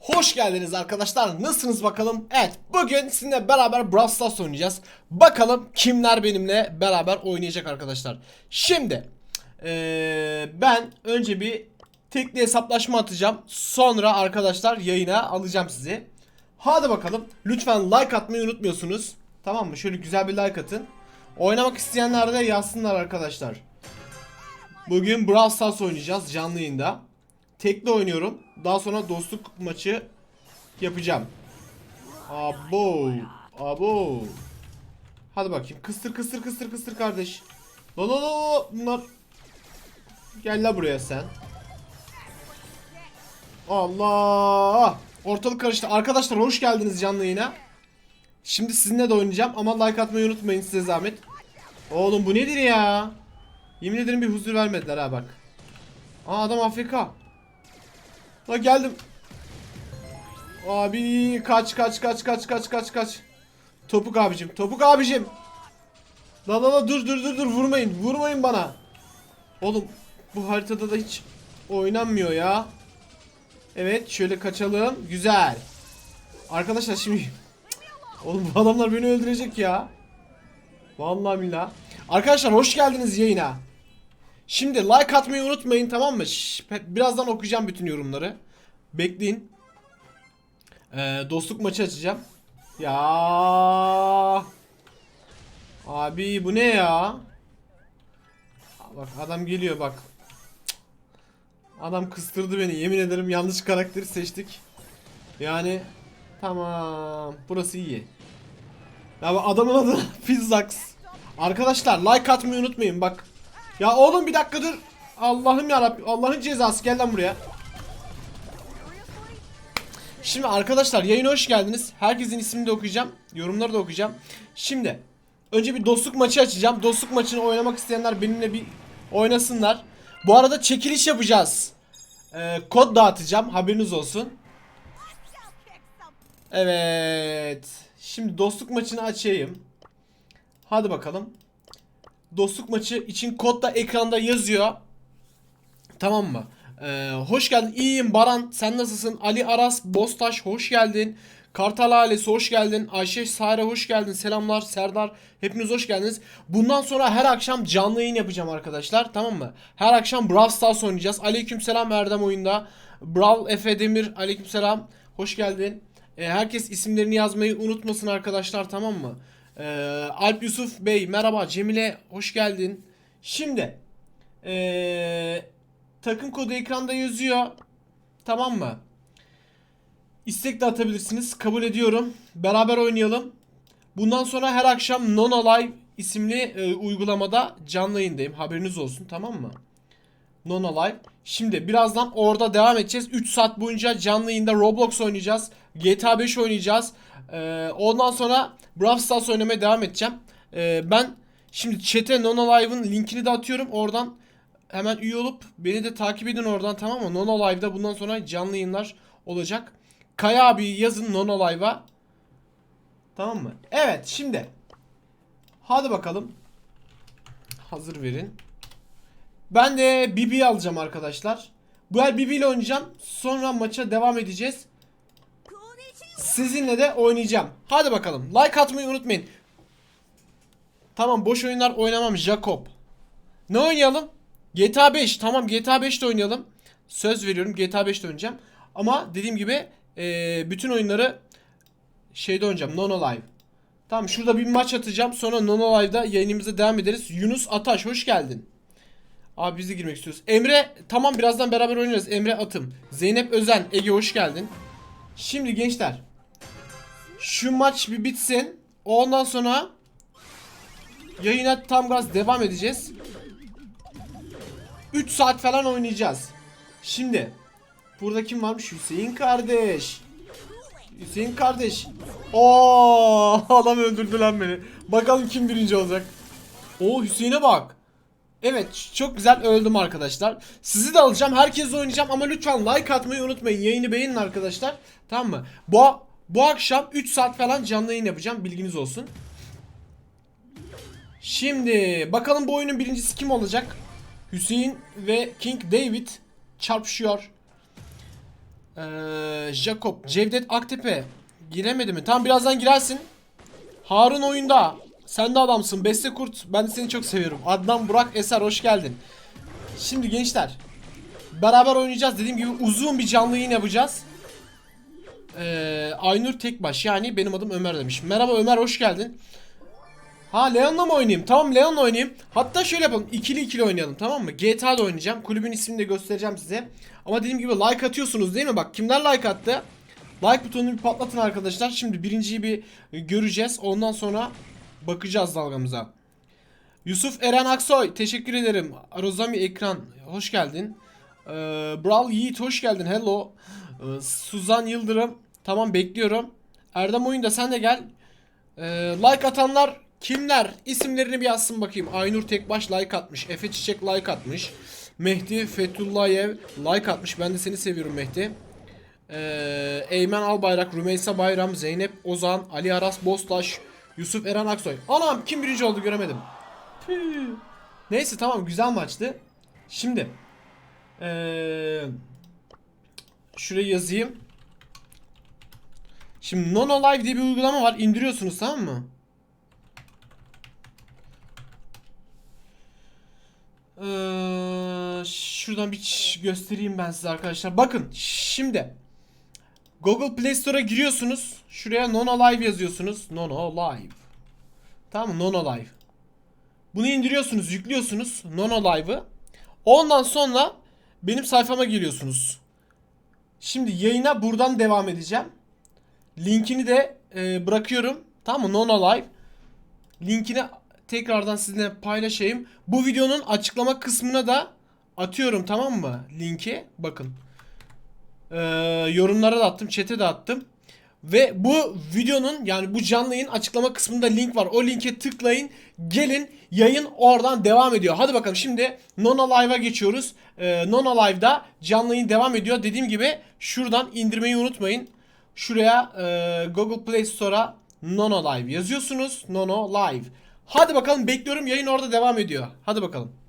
Hoş geldiniz arkadaşlar. Nasılsınız bakalım? Evet, bugün sizinle beraber Brawl Stars oynayacağız. Bakalım kimler benimle beraber oynayacak arkadaşlar. Şimdi eee, ben önce bir tekli hesaplaşma atacağım. Sonra arkadaşlar yayına alacağım sizi. Hadi bakalım. Lütfen like atmayı unutmuyorsunuz. Tamam mı? Şöyle güzel bir like atın. Oynamak isteyenler de yazsınlar arkadaşlar. Bugün Brawl Stars oynayacağız canlı yayında. Tekli oynuyorum. Daha sonra dostluk maçı yapacağım. Abo. Abo. Hadi bakayım. Kıstır kıstır kıstır kıstır kardeş. La la la. Bunlar. Gel la buraya sen. Allah. Ortalık karıştı. Arkadaşlar hoş geldiniz canlı yayına. Şimdi sizinle de oynayacağım ama like atmayı unutmayın size zahmet. Oğlum bu nedir ya? Yemin ederim bir huzur vermediler ha bak. Aa adam Afrika. La geldim. Abi kaç kaç kaç kaç kaç kaç kaç. Topuk abicim topuk abicim. La la la dur dur dur dur vurmayın vurmayın bana. Oğlum bu haritada da hiç oynanmıyor ya. Evet şöyle kaçalım güzel. Arkadaşlar şimdi Oğlum bu adamlar beni öldürecek ya. Vallahi billah. Arkadaşlar hoş geldiniz yayına. Şimdi like atmayı unutmayın tamam mı? Birazdan okuyacağım bütün yorumları. Bekleyin. Ee, dostluk maçı açacağım. Ya. Abi bu ne ya? Bak adam geliyor bak. Adam kıstırdı beni. Yemin ederim yanlış karakteri seçtik. Yani tamam. Burası iyi. Ya adamın adı Fizzax. Arkadaşlar like atmayı unutmayın bak. Ya oğlum bir dakika dur. Allah'ım ya Allah'ın cezası gel lan buraya. Şimdi arkadaşlar yayına hoş geldiniz. Herkesin ismini de okuyacağım. Yorumları da okuyacağım. Şimdi önce bir dostluk maçı açacağım. Dostluk maçını oynamak isteyenler benimle bir oynasınlar. Bu arada çekiliş yapacağız. Ee, kod dağıtacağım. Haberiniz olsun. Evet. Şimdi dostluk maçını açayım. Hadi bakalım. Dostluk maçı için kod da ekranda yazıyor. Tamam mı? Ee, hoş geldin. İyiyim Baran. Sen nasılsın? Ali Aras Bostaş hoş geldin. Kartal ailesi hoş geldin. Ayşe Sare hoş geldin. Selamlar. Serdar hepiniz hoş geldiniz. Bundan sonra her akşam canlı yayın yapacağım arkadaşlar. Tamam mı? Her akşam Brawl Stars oynayacağız. Aleykümselam Erdem oyunda. Brawl Efe Demir aleykümselam. Hoş geldin. Ee, herkes isimlerini yazmayı unutmasın arkadaşlar tamam mı? Ee, Alp Yusuf Bey merhaba. Cemile hoş geldin. Şimdi ee, takım kodu ekranda yazıyor. Tamam mı? İstek de atabilirsiniz. Kabul ediyorum. Beraber oynayalım. Bundan sonra her akşam Nona Live isimli e, uygulamada canlı yayındayım. Haberiniz olsun tamam mı? Nona Live. Şimdi birazdan orada devam edeceğiz. 3 saat boyunca canlı yayında Roblox oynayacağız. GTA 5 oynayacağız. Ee, ondan sonra Brawl Stars oynamaya devam edeceğim. Ee, ben şimdi chat'e Nona Live'ın linkini de atıyorum. Oradan hemen üye olup beni de takip edin oradan tamam mı? Nona Live'da bundan sonra canlı yayınlar olacak. Kaya abi yazın Nona Live'a. Tamam mı? Evet şimdi. Hadi bakalım. Hazır verin. Ben de Bibi alacağım arkadaşlar. Bu el Bibi ile oynayacağım. Sonra maça devam edeceğiz. Sizinle de oynayacağım. Hadi bakalım. Like atmayı unutmayın. Tamam boş oyunlar oynamam Jacob. Ne oynayalım? GTA 5. Tamam GTA 5'te oynayalım. Söz veriyorum GTA 5'te oynayacağım. Ama dediğim gibi eee, bütün oyunları şeyde oynayacağım. Nono Live. Tamam şurada bir maç atacağım. Sonra Nono Live'da yayınımıza devam ederiz. Yunus Ataş hoş geldin. Abi biz de girmek istiyoruz. Emre tamam birazdan beraber oynarız. Emre Atım. Zeynep Özen. Ege hoş geldin. Şimdi gençler. Şu maç bir bitsin. Ondan sonra yayına tam gaz devam edeceğiz. 3 saat falan oynayacağız. Şimdi burada kim varmış? Hüseyin kardeş. Hüseyin kardeş. Oo, adam öldürdü lan beni. Bakalım kim birinci olacak. Oo Hüseyin'e bak. Evet çok güzel öldüm arkadaşlar. Sizi de alacağım. Herkesle oynayacağım ama lütfen like atmayı unutmayın. Yayını beğenin arkadaşlar. Tamam mı? Bu bu akşam 3 saat falan canlı yayın yapacağım. Bilginiz olsun. Şimdi bakalım bu oyunun birincisi kim olacak? Hüseyin ve King David çarpışıyor. Ee, Jacob, Cevdet Aktepe giremedi mi? Tamam birazdan girersin. Harun oyunda. Sen de adamsın. Beste Kurt. Ben de seni çok seviyorum. Adnan Burak Eser hoş geldin. Şimdi gençler. Beraber oynayacağız. Dediğim gibi uzun bir canlı yayın yapacağız. Ee, Aynur Tekbaş yani benim adım Ömer demiş. Merhaba Ömer hoş geldin. Ha Leon'la mı oynayayım? Tamam Leon'la oynayayım. Hatta şöyle yapalım. ikili ikili oynayalım tamam mı? GTA'da oynayacağım. Kulübün ismini de göstereceğim size. Ama dediğim gibi like atıyorsunuz değil mi? Bak kimler like attı? Like butonunu bir patlatın arkadaşlar. Şimdi birinciyi bir göreceğiz. Ondan sonra bakacağız dalgamıza. Yusuf Eren Aksoy teşekkür ederim. Rozami Ekran hoş geldin. Ee, Bral Yiğit hoş geldin. Hello. Ee, Suzan Yıldırım tamam bekliyorum. Erdem Oyunda sen de gel. Ee, like atanlar kimler? İsimlerini bir yazsın bakayım. Aynur Tekbaş like atmış. Efe Çiçek like atmış. Mehdi Fethullayev like atmış. Ben de seni seviyorum Mehdi. Ee, Eymen Albayrak, Rümeysa Bayram, Zeynep Ozan, Ali Aras Bostaş, Yusuf Eren Aksoy. Anam kim birinci oldu göremedim. Püh. Neyse tamam güzel maçtı. Şimdi ee, şuraya yazayım. Şimdi Nono Live diye bir uygulama var. İndiriyorsunuz tamam mı? Ee, şuradan bir göstereyim ben size arkadaşlar. Bakın şimdi Google Play Store'a giriyorsunuz. Şuraya Nono Live yazıyorsunuz. Nono Live. Tamam mı? Nono Live. Bunu indiriyorsunuz, yüklüyorsunuz Nono Live'ı. Ondan sonra benim sayfama geliyorsunuz. Şimdi yayına buradan devam edeceğim. Linkini de e, bırakıyorum. Tamam mı? Nono Live. Linkini tekrardan sizinle paylaşayım. Bu videonun açıklama kısmına da atıyorum tamam mı? Linki. Bakın. Ee, yorumlara da attım. Chat'e de attım. Ve bu videonun yani bu canlı yayın açıklama kısmında link var. O linke tıklayın. Gelin yayın oradan devam ediyor. Hadi bakalım şimdi Nona Live'a geçiyoruz. Ee, Nona Live'da canlı yayın devam ediyor. Dediğim gibi şuradan indirmeyi unutmayın. Şuraya e, Google Play Store'a Nono Live yazıyorsunuz. Nono Live. Hadi bakalım bekliyorum yayın orada devam ediyor. Hadi bakalım.